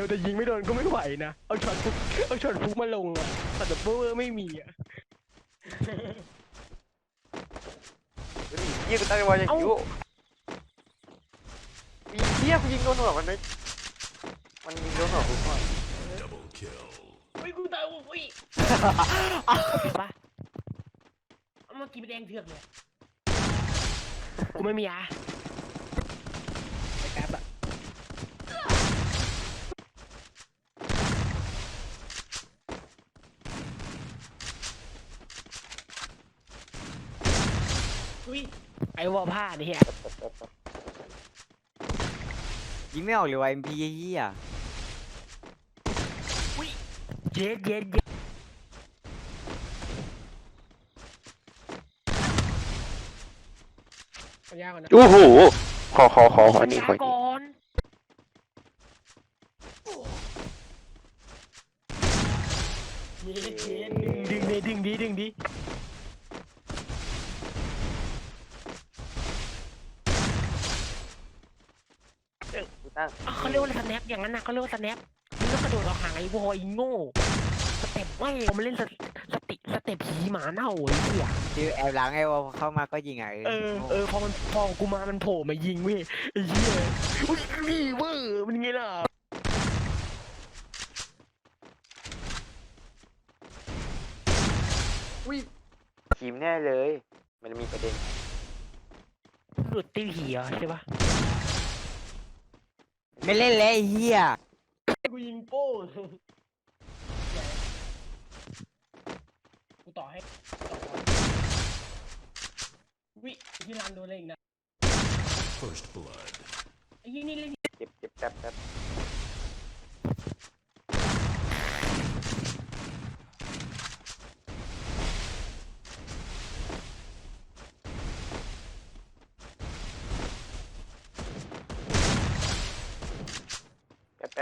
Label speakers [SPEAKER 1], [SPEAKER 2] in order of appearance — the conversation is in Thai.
[SPEAKER 1] ร็วแต่ยิงไม่โดนก็ไม่ไหวนะเอาช็อตฟุกเอาช็อตฟุกมาลงอะแต่ดับเบิลไม่มีอะ
[SPEAKER 2] เฮ้ยยี่กูตั้งใจว่าจะยิวมีเหี้ยกูยิงโดนหัวมันไม่มันยิงโดนหัวกูก่อน
[SPEAKER 1] อุ้ยกูตายอุ้ยปะเอาเมื่อกี้ไปแดงเถือกเลยกูไม่มียาไอ้แป๊บอะ อุ้ยไอ้วอลผ้านี่เฮีย
[SPEAKER 3] ยิงไม่ออกเลยว่ะ MP เหี้ย
[SPEAKER 1] เย็ดเย็ดเย็ดขอยากก่อนนะ
[SPEAKER 2] โอ้โห ขอขอขอขอนี่ขอ
[SPEAKER 1] ช้า
[SPEAKER 2] นี่
[SPEAKER 1] ก่อนเย็ดเย็ดดึงดึงดิดึงดิดึงดิ
[SPEAKER 2] กูตั้ง
[SPEAKER 1] อะเขาเรียกว่าสแนปอย่างนั้นนะเขาเรียกว่าสแนปมึงต้องกระโดดออกห่างไอ้วอยโง่สเต็ปไม่ผมมาเล่นสสติสเต็ปผีหมาเน่าไอ้เหี้ย
[SPEAKER 3] คือแอบหลังไอ้วอลเข้ามาก็ยิงอะ
[SPEAKER 1] เออเออพอมันพอกูมามันโผล่มายิงเว้ยไอ้เหี้ยอุ้ยนี่เวอร์มันไงล่ะ
[SPEAKER 2] ทีมแน่เลย มันมีประเด็น
[SPEAKER 1] หลุดตีผีเหรอใช่ปะ
[SPEAKER 3] ไม่เล่นแล้วไอ้เหี้ย
[SPEAKER 1] กูยิงโป้กูต่อให้ต่อก่อนวิที่ร้านโดนอะไรอีกนะ
[SPEAKER 4] First blood.
[SPEAKER 1] ไอ้ยี่นี่เล่น
[SPEAKER 2] เจ็บเจ็บแป๊บแป๊บ